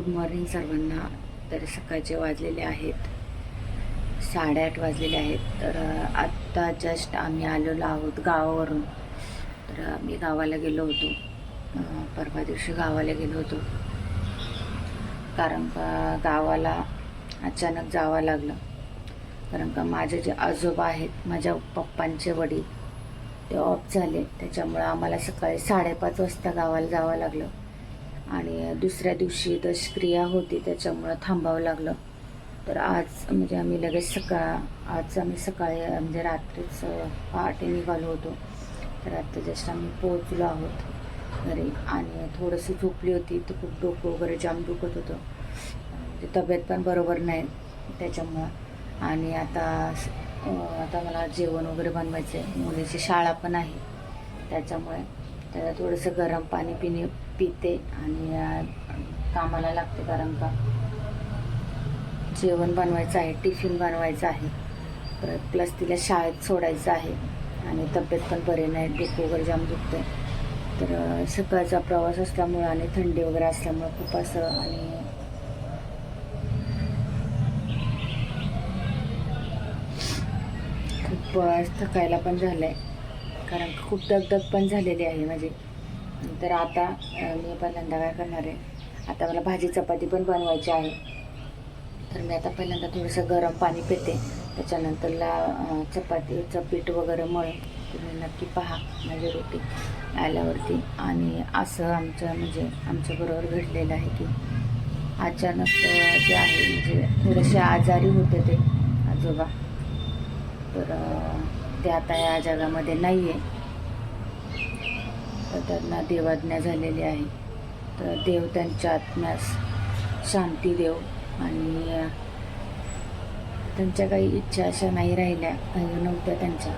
Good morning सर्वांना. तर सकाळचे वाजलेले आहेत. साडेआठ वाजलेले आहेत. तर आत्ता जस्ट आम्ही आलेलो आहोत गावावरून. तर आम्ही गावाला गेलो होतो. परवा दिवशी गावाला गेलो होतो. कारण का गावाला अचानक जावं लागलं. कारण का माझे जे आजोबा आहेत माझ्या पप्पांचे वडील ते ऑफ झाले. त्याच्यामुळं आम्हाला सकाळी साडेपाच वाजता गावाला जावं लागलं. आणि दुसऱ्या दिवशी दशक्रिया होती त्याच्यामुळं थांबावं लागलं. तर आज म्हणजे आम्ही लगेच सकाळ आज आम्ही सकाळी म्हणजे रात्रीच पहाटे निघालो होतो. तर आता जस्ट आम्ही पोहोचलो आहोत घरी आणि थोडंसं झोपली होती तर खूप डोकं वगैरे जाम दुखत होतं. म्हणजे तब्येत पण बरोबर नाही त्याच्यामुळं. आणि आता आता मला जेवण वगैरे बनवायचं आहे मुलीची शाळा पण आहे त्याच्यामुळे. त्याला थोडंसं गरम पाणी पिणे पिते आणि कामाला लागते कारण का? जेवण बनवायचं आहे टिफिन बनवायचं आहे. परत प्लस तिला शाळेत सोडायचं आहे आणि तब्येत पण बरे नाही डोकं वगैरे जाम दुखते तर सकाळचा प्रवास असल्यामुळं आणि थंडी वगैरे असल्यामुळं खूप असं आणि खूप थकायला पण झालं आहे कारण खूप दगदग पण झालेली आहे माझी. तर आता मी पहिल्यांदा काय करणार आहे. आता मला भाजी चपाती पण बनवायची आहे. तर मी आता पहिल्यांदा थोडंसं गरम पाणी पिते. त्याच्यानंतरला चपातीचं पीठ वगैरे मळून तुम्ही नक्की पहा माझी रोटी आल्यावरती. आणि असं आमचं म्हणजे आमच्याबरोबर घडलेलं आहे की अचानक जे आहे म्हणजे थोडेसे आजारी होते ते आजोबा. तर ते आता या जगामध्ये नाही आहे त्यांना देवाज्ञा झालेली आहे. तर देव त्यांच्या आत्म्यास शांती देव आणि त्यांच्या काही इच्छा अशा नाही राहिल्या. काही नव्हत्या त्यांच्या.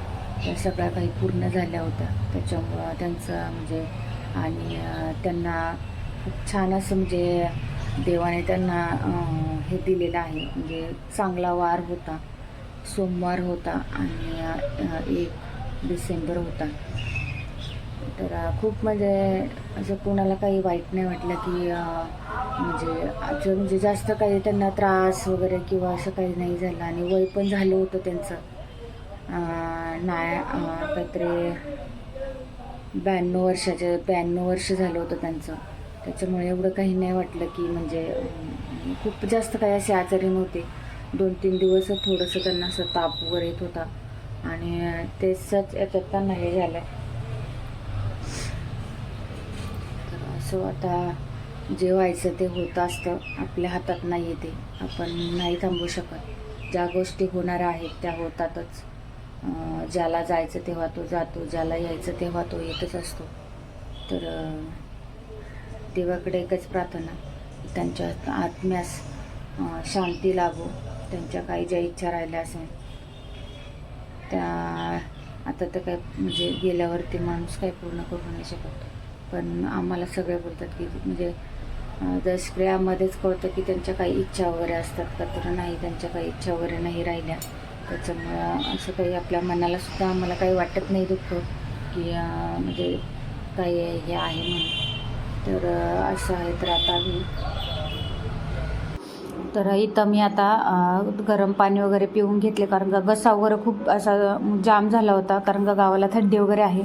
त्या सगळ्या काही पूर्ण झाल्या होत्या. त्याच्यामुळं त्यांचं म्हणजे आणि त्यांना खूप छान असं म्हणजे देवाने त्यांना हे दिलेलं आहे. म्हणजे चांगला वार होता. सोमवार होता आणि एक डिसेंबर होता. तर खूप म्हणजे असं कोणाला काही वाईट नाही वाटलं की म्हणजे अजून म्हणजे जास्त काही त्यांना त्रास वगैरे किंवा असं काही नाही झालं आणि वय पण झालं होतं त्यांचं. नाय नाही काहीतरी ब्याण्णव वर्षाचे ब्याण्णव वर्ष झालं होतं त्यांचं. त्याच्यामुळे एवढं काही नाही वाटलं की म्हणजे खूप जास्त काही असे आजारी नव्हते. दोन तीन दिवस थोडंसं त्यांना असं ताप वगैरे येत होता. आणि तेच याच्यात त्यांना हे झालं तर असं आता जे व्हायचं ते होत असतं. आपल्या हातात नाही येते. आपण नाही थांबू शकत. ज्या गोष्टी होणाऱ्या आहेत त्या होतातच. ज्याला जायचं तेव्हा तो जातो. ज्याला यायचं तेव्हा तो येतच असतो. तर देवाकडे एकच प्रार्थना. त्यांच्या आत्म्यास शांती लाभो. त्यांच्या काही ज्या इच्छा राहिल्या असेल त्या आता तर काय म्हणजे गेल्यावरती माणूस काही पूर्ण करू नाही शकत. पण आम्हाला सगळे बोलतात की म्हणजे जर दशक्रियामध्येच कळतं की त्यांच्या काही इच्छा वगैरे असतात का? तर नाही त्यांच्या काही इच्छा वगैरे नाही राहिल्या. त्याच्यामुळं असं काही आपल्या मनाला सुद्धा आम्हाला काही वाटत नाही दुःख की म्हणजे काही हे आहे म्हणून. तर असं आहे. तर आता मी तर इथं मी आता गरम पाणी वगैरे पिऊन घेतले. कारण का घसा वगैरे खूप असा जाम झाला होता. कारण का गावाला थंडी वगैरे आहे.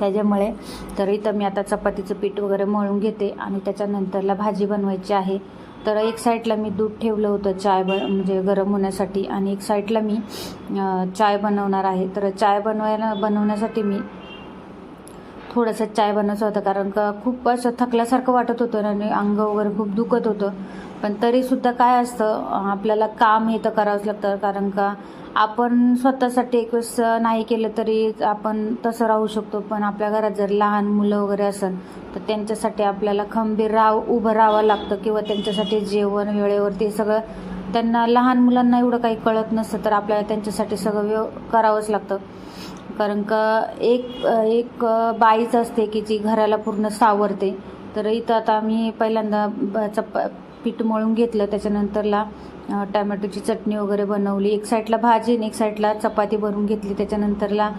त्याच्यामुळे तर इथं मी आता चपातीचं पीठ वगैरे मळून घेते आणि त्याच्यानंतरला भाजी बनवायची आहे. तर एक साईडला मी दूध ठेवलं होतं चाय ब म्हणजे गरम होण्यासाठी. आणि एक साईडला मी चाय बनवणार आहे. तर चाय बनवायला बनवण्यासाठी मी थोडंसं चाय बनवायचं होतं कारण का खूप असं थकल्यासारखं वाटत होतं आणि अंग वगैरे खूप दुखत होतं. पण तरीसुद्धा काय असतं आपल्याला काम हे तर करावंच लागतं कारण का आपण स्वतःसाठी एक वेळेस नाही केलं तरी आपण तसं राहू शकतो. पण आपल्या घरात जर लहान मुलं वगैरे असेल तर त्यांच्यासाठी आपल्याला खंबीर राह उभं राहावं लागतं किंवा त्यांच्यासाठी जेवण वेळेवरती सगळं त्यांना लहान मुलांना एवढं काही कळत नसतं तर आपल्याला त्यांच्यासाठी सगळं व्यव करावंच लागतं. कारण का एक एक बाईच असते की जी घराला पूर्ण सावरते. तर इथं आता मी पहिल्यांदा ब- चप पीठ मळून घेतलं. त्याच्यानंतरला टॅमॅटोची चटणी वगैरे बनवली. एक साईडला भाजी आणि एक साईडला चपाती बनवून घेतली. त्याच्यानंतरला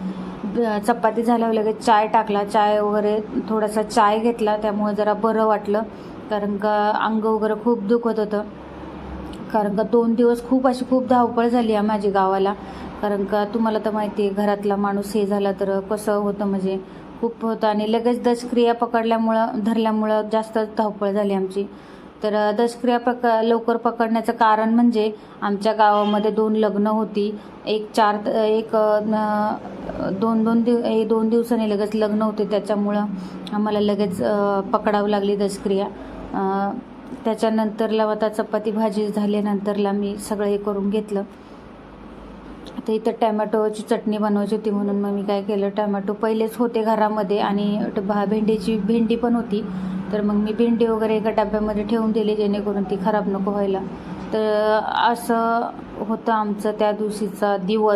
चपाती झाल्यावर लगेच चाय टाकला. चाय वगैरे थोडासा चाय घेतला. त्यामुळे जरा बरं वाटलं. कारण का अंग वगैरे खूप दुखत होतं. कारण का दोन दिवस खूप अशी खूप धावपळ झाली आहे माझी गावाला. कारण का तुम्हाला तर माहिती आहे घरातला माणूस हे झाला तर कसं होतं म्हणजे खूप होतं. आणि लगेच दशक्रिया पकडल्यामुळं धरल्यामुळं जास्त धावपळ झाली आमची. तर दशक्रिया पक लवकर पकडण्याचं कारण म्हणजे आमच्या गावामध्ये दोन लग्न होती. एक चार एक न- दोन दोन दिव दोन दिवसांनी लगेच लग्न होते. त्याच्यामुळं आम्हाला लगेच पकडावं लागली दशक्रिया. त्याच्यानंतरला आता चपाती भाजी झाल्यानंतरला मी सगळं हे करून घेतलं. तर इथं टॅमॅटोची चटणी बनवायची होती म्हणून मग मी काय केलं टॅमॅटो पहिलेच होते घरामध्ये आणि भा भेंडीची भेंडी पण होती. तर मग मी भेंडी वगैरे एका डब्यामध्ये ठेवून दिली जेणेकरून ती खराब नको व्हायला. तर असं होतं आमचं त्या दिवशीचा दिवस.